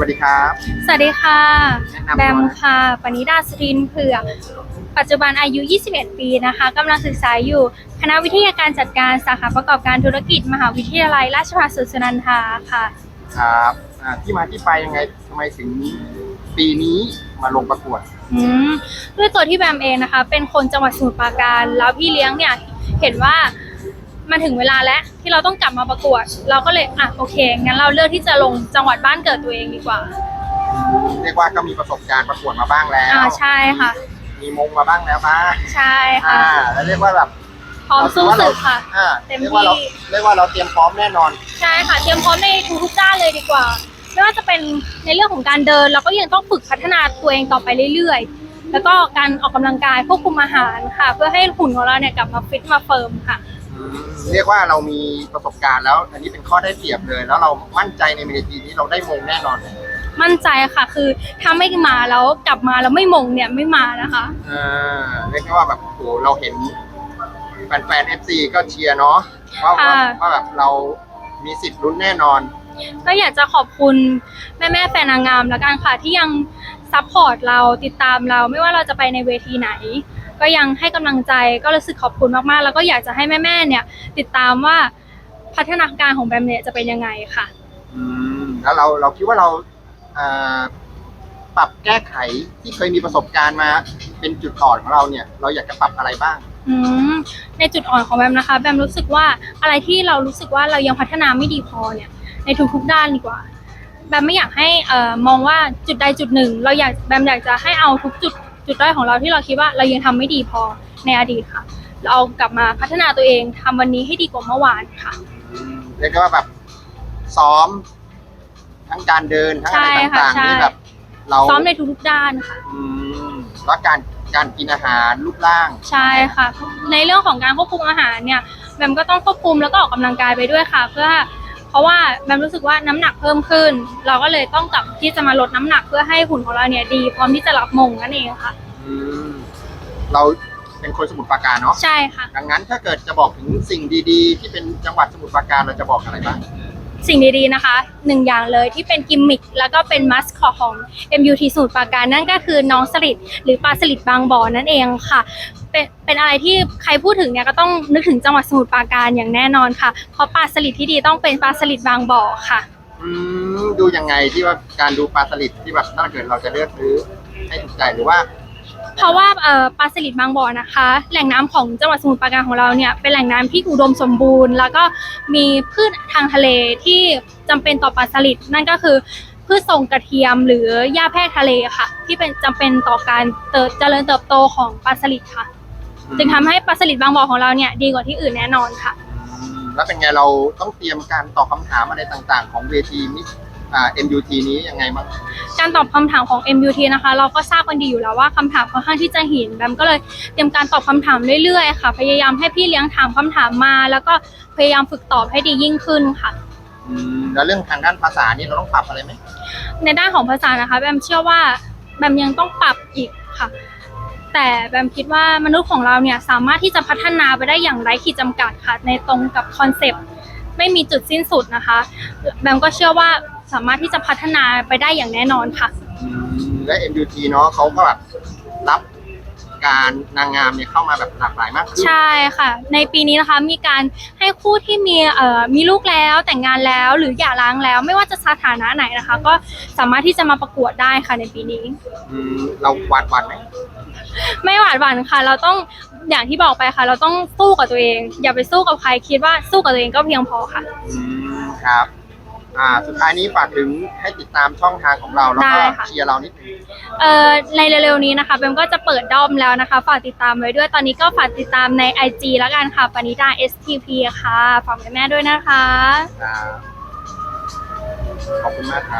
วัสดีครับ สวัสดีค่ะแนะนำตัวแบมค่ะ ปณิดาสรินเผือก ปัจจุบันอายุ 21 ปีนะคะกำลังศึกษาอยู่คณะวิทยาการจัดการสาขาประกอบการธุรกิจ มหาวิทยาลัยราชภัฏสุนันทาค่ะ ครับอ่าที่มาที่ไปยังไงทำไมถึงปีนี้มาลงประกวดอืมด้วยตัวที่แบมเองนะคะ เป็นคนจังหวัดสมุทรปราการ แล้วพี่เลี้ยงเนี่ยเห็นว่า มันถึงเวลาแล้วที่เราต้องกลับมาประกวด เราก็เลยอะโอเคงั้นเราเลือกที่จะลงจังหวัดบ้านเกิดตัวเองดีกว่าเรียกว่าก็มีประสบการณ์ประกวดมาบ้างแล้ว อ่าใช่ค่ะ มีมงมาบ้างแล้วบ้างใช่อ่าค่ะแล้วเรียกว่าแบบพร้อมสู้ศึกค่ะ อ่าเต็มเรียกว่าเราที่ เรียกว่าเราเตรียมพร้อมแน่นอน ใช่ค่ะเตรียมพร้อมในทุกๆด้านเลยดีกว่า ไม่ว่าจะเป็นในเรื่องของการเดิน เราก็ยังต้องฝึกพัฒนาตัวเองต่อไปเรื่อยๆ แล้วก็การออกกำลังกายควบคุมอาหารค่ะ เพื่อให้หุ่นของเราเนี่ยกลับมาฟิตมาเฟิร์มค่ะอืม เรียกว่าเรามีประสบการณ์แล้ว อันนี้เป็นข้อได้เปรียบเลย แล้วเรามั่นใจในเวทีนี้เราได้มงแน่นอนมั่นใจค่ะ คือถ้าไม่มาแล้วกลับมาแล้วไม่มงเนี่ยไม่มานะคะอ่าเรียกได้ว่าแบบโหเราเห็นแฟนๆเอฟซีก็เชียร์เนาะว่าว่าค่ะว่าแบบเรามีสิทธิ์ลุ้นแน่นอน ก็อยากจะขอบคุณแม่แม่ๆแฟนนางงามแล้วกันค่ะที่ยังซัพพอร์ตเราติดตามเราไม่ว่าเราจะไปในเวทีไหน ก็ยังให้กำลังใจก็รู้สึกขอบคุณมากๆ แล้วก็อยากจะให้แม่ๆเนี่ย ติดตามว่าพัฒนาการของแบมเนี่ยจะเป็นยังไงค่ะ อืมแล้วเราเราคิดว่าเราอ่าปรับแก้ไขที่เคยมีประสบการณ์มาเป็นจุดอ่อนของเราเนี่ย เราอยากจะปรับอะไรบ้างอืมในจุดอ่อนของแบมนะคะ แบมรู้สึกว่าอะไรที่เรารู้สึกว่าเรายังพัฒนาไม่ดีพอเนี่ย ในทุกๆด้านดีกว่า แบมไม่อยากให้เอ่อมองว่าจุดใดจุดหนึ่ง เราอยากแบมอยากจะให้เอาทุกจุด จุดด้อยของเราที่เราคิดว่าเรายังทำไม่ดีพอในอดีตค่ะ เราเอากลับมาพัฒนาตัวเองทำวันนี้ให้ดีกว่าเมื่อวานค่ะอืมเรียกได้ว่าแบบซ้อม ทั้งการเดินทั้งอะไรใช่ค่ะต่างๆใช่นี่แบบเราซ้อมในทุกๆด้านค่ะอืมแล้วการการกินอาหารรูปร่าง ใช่ค่ะ ในเรื่องของการควบคุมอาหารเนี่ยแบมก็ต้องควบคุมแล้วก็ออกกำลังกายไปด้วยค่ะ เพื่อ เพราะว่าแบมรู้สึกว่าน้ำหนักเพิ่มขึ้น เราก็เลยต้องกลับที่จะมาลดน้ำหนักเพื่อให้หุ่นของเราเนี่ยดีพร้อมที่จะรับมงนั่นเองค่ะอืมเราเป็นคนสมุทรปราการเนาะใช่ค่ะ ดังนั้นถ้าเกิดจะบอกถึงสิ่งดีๆ ที่เป็นจังหวัดสมุทรปราการเราจะบอกอะไรบ้าง สิ่งดีๆนะคะหนึ่งอย่างเลยที่เป็นกิมมิคแล้วก็เป็นมัสคอตของ MUT สูตรปราการนั่นก็คือน้องสลิดหรือปลาสลิดบางบ่อนั่นเองค่ะ เป็นเป็นอะไรที่ใครพูดถึงเนี่ยก็ต้องนึกถึงจังหวัดสมุทรปราการอย่างแน่นอนค่ะ เพราะปลาสลิดที่ดีต้องเป็นปลาสลิดบางบ่อค่ะ อืมดูยังไงที่ว่าการดูปลาสลิดที่แบบถ้าเกิดเราจะเลือกซื้อให้ถูกใจหรือว่า เพราะว่าปลาสลิดบางบ่อนะคะ แหล่งน้ำของจังหวัดสมุทรปราการของเราเนี่ยเป็นแหล่งน้ำที่อุดมสมบูรณ์ แล้วก็มีพืชทางทะเลที่จำเป็นต่อปลาสลิดนั่นก็คือพืชทรงกระเทียมหรือหญ้าแพรกทะเลค่ะ ที่เป็นจำเป็นต่อการเติบเจริญเติบโตของปลาสลิดค่ะ จึงทำให้ปลาสลิดบางบ่อของเราเนี่ยดีกว่าที่อื่นแน่นอนค่ะ แล้วเป็นไงเราต้องเตรียมการตอบคำถามอะไรต่างๆ ของเวทีมิส อ่า MUT นี้ยังไงบ้าง การตอบคำถามของ MUT นะคะ เราก็ทราบกันดีอยู่แล้วว่าคำถามค่อนข้างที่จะหินแบมก็เลยเตรียมการตอบคำถามเรื่อยๆค่ะ พยายามให้พี่เลี้ยงถามคำถามมา แล้วก็พยายามฝึกตอบให้ดียิ่งขึ้นค่ะ อืม แล้วเรื่องทางด้านภาษานี่เราต้องปรับอะไรไหมในด้านของภาษานะคะ แบมเชื่อว่าแบมยังต้องปรับอีกค่ะ แต่แบมคิดว่ามนุษย์ของเราเนี่ยสามารถที่จะพัฒนาไปได้อย่างไร้ขีดจำกัดค่ะ ในตรงกับคอนเซปต์ไม่มีจุดสิ้นสุดนะคะ แบมก็เชื่อว่า สามารถที่จะพัฒนาไปได้อย่างแน่นอนค่ะอืมและ MUT เนาะเขาก็แบบรับการนางงามเนี่ยเข้ามาแบบหลากหลายมากขึ้น ใช่ค่ะ ในปีนี้นะคะมีการให้คู่ที่มีเอ่อมีลูกแล้วแต่งงานแล้วหรือหย่าร้างแล้ว ไม่ว่าจะสถานะไหนนะคะ ก็สามารถที่จะมาประกวดได้ค่ะในปีนี้ อืมเราหวาดหวั่นไหมไม่หวาดหวั่นค่ะ เราต้องอย่างที่บอกไปค่ะ เราต้องสู้กับตัวเอง อย่าไปสู้กับใครคิดว่าสู้กับตัวเองก็เพียงพอค่ะ อืมครับ อ่าสุดท้ายนี้ฝากถึงให้ติดตามช่องทางของเราแล้วก็ได้ค่ะ เชียร์เรานิดนึง เอ่อในเร็วๆนี้นะคะเบมก็จะเปิดด้อมแล้วนะคะ ฝากติดตามไว้ด้วยตอนนี้ก็ฝากติดตามใน IG แล้วกันค่ะปณิดา STP ค่ะฝากแม่ๆด้วยนะคะ ครับขอบคุณมากครับ